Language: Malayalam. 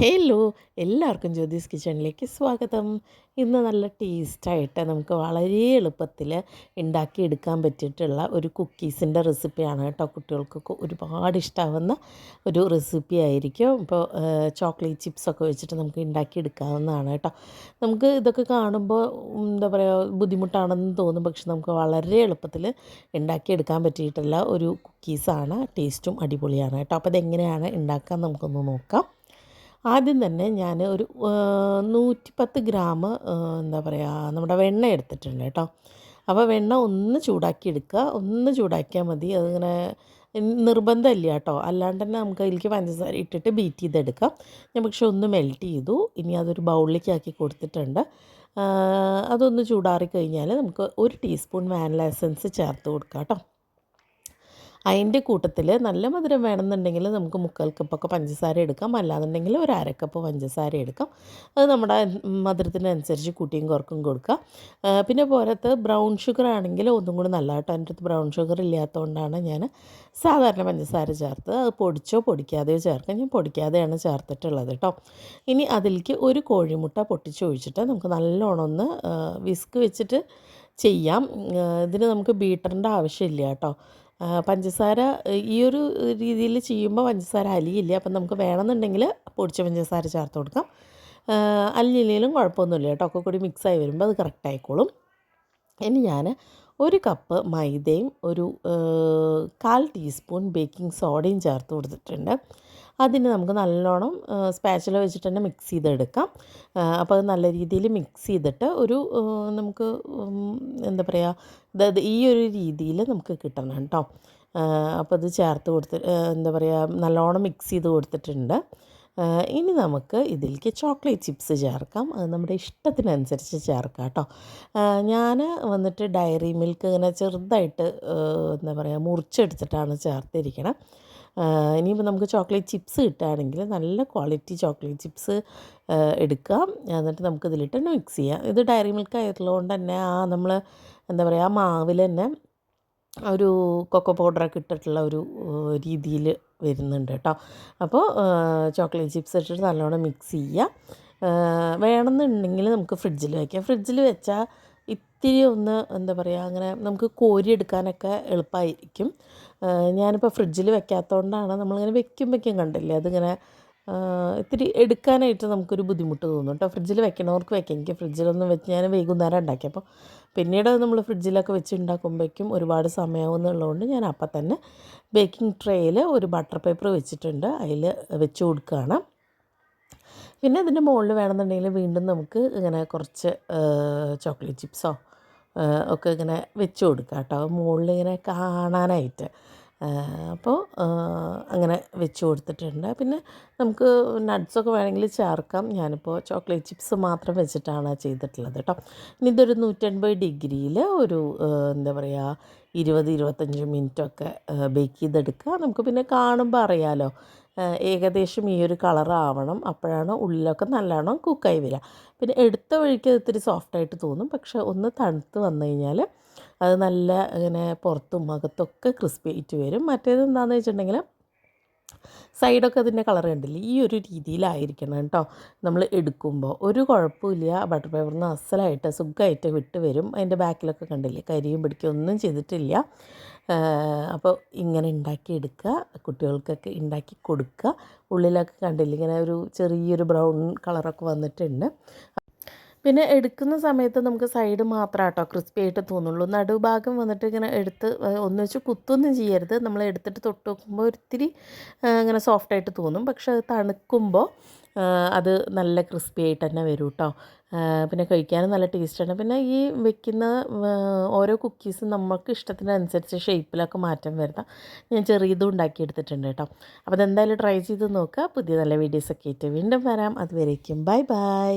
ഹലോ എല്ലാവർക്കും ജ്യോതിസ് കിച്ചണിലേക്ക് സ്വാഗതം. ഇന്ന് നല്ല ടേസ്റ്റായിട്ട് നമുക്ക് വളരെ എളുപ്പത്തിൽ ഉണ്ടാക്കിയെടുക്കാൻ പറ്റിയിട്ടുള്ള ഒരു കുക്കീസിന്റെ റെസിപ്പിയാണ് കേട്ടോ. കുട്ടികൾക്കൊക്കെ ഒരുപാട് ഇഷ്ടമാവുന്ന ഒരു റെസിപ്പി ആയിരിക്കും. ഇപ്പോൾ ചോക്ലേറ്റ് ചിപ്സൊക്കെ വെച്ചിട്ട് നമുക്ക് ഉണ്ടാക്കിയെടുക്കാവുന്നതാണ് കേട്ടോ. നമുക്ക് ഇതൊക്കെ കാണുമ്പോൾ എന്താ പറയുക ബുദ്ധിമുട്ടാണെന്ന് തോന്നും. പക്ഷെ നമുക്ക് വളരെ എളുപ്പത്തിൽ ഉണ്ടാക്കിയെടുക്കാൻ പറ്റിയിട്ടുള്ള ഒരു കുക്കീസാണ്. ടേസ്റ്റും അടിപൊളിയാണ് കേട്ടോ. അപ്പോൾ അതെങ്ങനെയാണ് ഉണ്ടാക്കാൻ നമുക്കൊന്ന് നോക്കാം. ആദ്യം തന്നെ ഞാൻ ഒരു നൂറ്റി പത്ത് ഗ്രാം എന്താ പറയുക നമ്മുടെ വെണ്ണ എടുത്തിട്ടുണ്ട് കേട്ടോ. അപ്പോൾ വെണ്ണ ഒന്ന് ചൂടാക്കി എടുക്കുക. ഒന്ന് ചൂടാക്കിയാൽ മതി. അതിങ്ങനെ നിർബന്ധമില്ല കേട്ടോ. അല്ലാണ്ട് തന്നെ നമുക്ക് അതിലേക്ക് പഞ്ചസാര ഇട്ടിട്ട് ബീറ്റ് ചെയ്തെടുക്കാം. ഞാൻ പക്ഷെ ഒന്ന് മെൽറ്റ് ചെയ്തു. ഇനി അതൊരു ബൗളിലേക്ക് ആക്കി കൊടുത്തിട്ടുണ്ട് അതൊന്ന് ചൂടാറി കഴിഞ്ഞാൽ നമുക്ക് ഒരു ടീസ്പൂൺ വാനില എസൻസ് ചേർത്ത് കൊടുക്കാം കേട്ടോ. അതിന്റെ കൂട്ടത്തിൽ നല്ല മധുരം വേണമെന്നുണ്ടെങ്കിൽ നമുക്ക് മുക്കാൽ കപ്പൊക്കെ പഞ്ചസാര എടുക്കാം. അല്ലാന്നുണ്ടെങ്കിൽ ഒരു അരക്കപ്പ് പഞ്ചസാര എടുക്കാം. അത് നമ്മുടെ മധുരത്തിനനുസരിച്ച് കൂട്ടിയും കുറക്കും കൊടുക്കാം പിന്നെ പോരത്ത് ബ്രൗൺ ഷുഗർ ആണെങ്കിൽ ഒന്നും കൂടി നല്ല കേട്ടോ എന്റെ അടുത്ത് ബ്രൗൺ ഷുഗർ ഇല്ലാത്തതുകൊണ്ടാണ് ഞാൻ സാധാരണ പഞ്ചസാര ചേർത്ത് അത് പൊടിച്ചോ പൊടിക്കാതെയോ ചേർക്കാം. ഞാൻ പൊടിക്കാതെയാണ് ചേർത്തിട്ടുള്ളത് കേട്ടോ. ഇനി അതിലേക്ക് ഒരു കോഴിമുട്ട പൊട്ടിച്ചൊഴിച്ചിട്ട് നമുക്ക് നല്ലോണം ഒന്ന് വിസ്ക് വെച്ചിട്ട് ചെയ്യാം. ഇതിന് നമുക്ക് ബീറ്ററിന്റെ ആവശ്യമില്ല കേട്ടോ. പഞ്ചസാര ഈ ഒരു രീതിയിൽ ചെയ്യുമ്പോൾ പഞ്ചസാര അലിയില്ല അപ്പം നമുക്ക് വേണമെന്നുണ്ടെങ്കിൽ പൊടിച്ച പഞ്ചസാര ചേർത്ത് കൊടുക്കാം. അല്ലില്ലെങ്കിലും കുഴപ്പമൊന്നുമില്ല കേട്ടോ. ഒക്കെ കൂടി മിക്സായി വരുമ്പോൾ അത് കറക്റ്റ് ആയിക്കോളും. ഇനി ഞാൻ ഒരു കപ്പ് മൈദയും ഒരു കാൽ ടീസ്പൂൺ ബേക്കിംഗ് സോഡയും ചേർത്ത് കൊടുത്തിട്ടുണ്ട്. അതിന് നമുക്ക് നല്ലോണം സ്പാച്ചില വെച്ചിട്ട് തന്നെ മിക്സ് ചെയ്തെടുക്കാം. അപ്പോൾ അത് നല്ല രീതിയിൽ മിക്സ് ചെയ്തിട്ട് ഒരു നമുക്ക് എന്താ പറയുക അതായത് ഈ ഒരു രീതിയിൽ നമുക്ക് കിട്ടണം കേട്ടോ. അപ്പോൾ അത് ചേർത്ത് കൊടുത്ത് എന്താ പറയുക നല്ലോണം മിക്സ് ചെയ്ത് കൊടുത്തിട്ടുണ്ട്. ഇനി നമുക്ക് ഇതിലേക്ക് ചോക്ലേറ്റ് ചിപ്സ് ചേർക്കാം. അത് നമ്മുടെ ഇഷ്ടത്തിനനുസരിച്ച് ചേർക്കാം കേട്ടോ. ഞാൻ വന്നിട്ട് ഡയറി മിൽക്ക് ഇങ്ങനെ ചെറുതായിട്ട് എന്താ പറയുക മുറിച്ചെടുത്തിട്ടാണ് ചേർത്തിരിക്കണം. ഇനിയിപ്പോൾ നമുക്ക് ചോക്ലേറ്റ് ചിപ്സ് കിട്ടുകയാണെങ്കിൽ നല്ല ക്വാളിറ്റി ചോക്ലേറ്റ് ചിപ്സ് എടുക്കാം. എന്നിട്ട് നമുക്ക് ഇതിലിട്ട് മിക്സ് ചെയ്യാം. ഇത് ഡയറി മിൽക്ക് ആയതുകൊണ്ട് തന്നെ ആ നമ്മൾ എന്താ പറയുക ആ മാവിൽ തന്നെ ഒരു കൊക്കോ പൗഡറൊക്കെ ഇട്ടിട്ടുള്ള ഒരു രീതിയിൽ വരുന്നുണ്ട് കേട്ടോ. അപ്പോൾ ചോക്ലേറ്റ് ചിപ്സ് ഇട്ടിട്ട് നല്ലോണം മിക്സ് ചെയ്യുക വേണമെന്നുണ്ടെങ്കിൽ നമുക്ക് ഫ്രിഡ്ജിൽ വയ്ക്കാം ഫ്രിഡ്ജിൽ വെച്ചാൽ ഇത്തിരി ഒന്ന് എന്താ പറയുക അങ്ങനെ നമുക്ക് കോരി എടുക്കാനൊക്കെ എളുപ്പമായിരിക്കും ഞാനിപ്പോൾ ഫ്രിഡ്ജിൽ വെക്കാത്തതുകൊണ്ടാണ് നമ്മളിങ്ങനെ വെക്കുമ്പോഴേക്കും വെക്കും കണ്ടില്ലേ അതിങ്ങനെ ഇത്തിരി എടുക്കാനായിട്ട് നമുക്കൊരു ബുദ്ധിമുട്ട് തോന്നും കേട്ടോ. ഫ്രിഡ്ജിൽ വെക്കണവർക്ക് വെക്കാം. എനിക്ക് ഫ്രിഡ്ജിലൊന്നും വെച്ച് ഞാൻ വൈകുന്നേരം ഉണ്ടാക്കി. അപ്പോൾ പിന്നീട് നമ്മൾ ഫ്രിഡ്ജിലൊക്കെ വെച്ച് ഉണ്ടാക്കുമ്പോഴേക്കും ഒരുപാട് സമയമാവുന്നുള്ളതുകൊണ്ട് ഞാൻ അപ്പം തന്നെ ബേക്കിംഗ് ട്രേയിൽ ഒരു ബട്ടർ പേപ്പർ വെച്ചിട്ടുണ്ട്. അതിൽ വെച്ച് കൊടുക്കുകയാണ്. പിന്നെ അതിന്റെ മുകളിൽ വേണമെന്നുണ്ടെങ്കിൽ വീണ്ടും നമുക്ക് ഇങ്ങനെ കുറച്ച് ചോക്ലേറ്റ് ചിപ്സോ ഒക്കെ ഇങ്ങനെ വെച്ച് കൊടുക്കാം കേട്ടോ. മുകളിൽ ഇങ്ങനെ കാണാനായിട്ട്. അപ്പോൾ അങ്ങനെ വെച്ച് കൊടുത്തിട്ടുണ്ട്. പിന്നെ നമുക്ക് നട്ട്സൊക്കെ വേണമെങ്കിൽ ചേർക്കാം. ഞാനിപ്പോൾ ചോക്ലേറ്റ് ചിപ്സ് മാത്രം വെച്ചിട്ടാണ് ചെയ്തിട്ടുള്ളത് കേട്ടോ ഇനി ഇതൊരു നൂറ്റൻപത് ഡിഗ്രിയിൽ ഒരു എന്താ പറയുക ഇരുപത് ഇരുപത്തഞ്ച് മിനിറ്റൊക്കെ ബേക്ക് ചെയ്തെടുക്കുക. നമുക്ക് പിന്നെ കാണുമ്പോൾ അറിയാമല്ലോ ഏകദേശം ഈ ഒരു കളറാവണം അപ്പോഴാണ് ഉള്ളിലൊക്കെ നല്ലോണം കുക്കായി വരിക. പിന്നെ എടുത്ത വഴിക്ക് ഇത്തിരി സോഫ്റ്റായിട്ട് തോന്നും. പക്ഷെ ഒന്ന് തണുത്ത് വന്നു കഴിഞ്ഞാൽ അത് നല്ല ഇങ്ങനെ പുറത്തും അകത്തൊക്കെ ക്രിസ്പി ആയിട്ട് വരും. മറ്റേത് എന്താണെന്ന് വെച്ചിട്ടുണ്ടെങ്കിൽ സൈഡൊക്കെ അതിന്റെ കളർ കണ്ടില്ലേ? ഈ ഒരു രീതിയിലായിരിക്കണം കേട്ടോ നമ്മൾ എടുക്കുമ്പോൾ. ഒരു കുഴപ്പമില്ല. ബട്ടർ പേപ്പറിന് അസലായിട്ട് സുഖമായിട്ട് വിട്ട് വരും. അതിന്റെ ബാക്കിലൊക്കെ കണ്ടില്ലേ? കരിയും പിടിക്കുകയും ഒന്നും ചെയ്തിട്ടില്ല. അപ്പോൾ ഇങ്ങനെ ഉണ്ടാക്കി എടുക്കുക. കുട്ടികൾക്കൊക്കെ ഉണ്ടാക്കി കൊടുക്കുക. ഉള്ളിലൊക്കെ കണ്ടില്ല? ഇങ്ങനെ ഒരു ചെറിയൊരു ബ്രൗൺ കളറൊക്കെ വന്നിട്ടുണ്ട്. പിന്നെ എടുക്കുന്ന സമയത്ത് നമുക്ക് സൈഡ് മാത്രം കേട്ടോ ക്രിസ്പി ആയിട്ട് തോന്നുള്ളൂ. നടുഭാഗം വന്നിട്ട് ഇങ്ങനെ എടുത്ത് ഒന്ന് വെച്ച് കുത്തൊന്നും ചെയ്യരുത്. നമ്മൾ എടുത്തിട്ട് തൊട്ട് നോക്കുമ്പോൾ ഒത്തിരി ഇങ്ങനെ സോഫ്റ്റായിട്ട് തോന്നും. പക്ഷെ അത് തണുക്കുമ്പോൾ അത് നല്ല ക്രിസ്പി ആയിട്ട് തന്നെ വരും കേട്ടോ പിന്നെ കഴിക്കാനും നല്ല ടേസ്റ്റാണ് പിന്നെ ഈ വെക്കുന്ന ഓരോ കുക്കീസും നമുക്ക് ഇഷ്ടത്തിനനുസരിച്ച് ഷേപ്പിലൊക്കെ മാറ്റം വരുത്താം. ഞാൻ ചെറിയതും ഉണ്ടാക്കി എടുത്തിട്ടുണ്ട് കേട്ടോ. അപ്പോൾ അതെന്തായാലും ട്രൈ ചെയ്ത് നോക്കുക. പുതിയ നല്ല വീഡിയോസൊക്കെ ആയിട്ട് വീണ്ടും വരാം. അതുവരേക്കും ബൈ ബൈ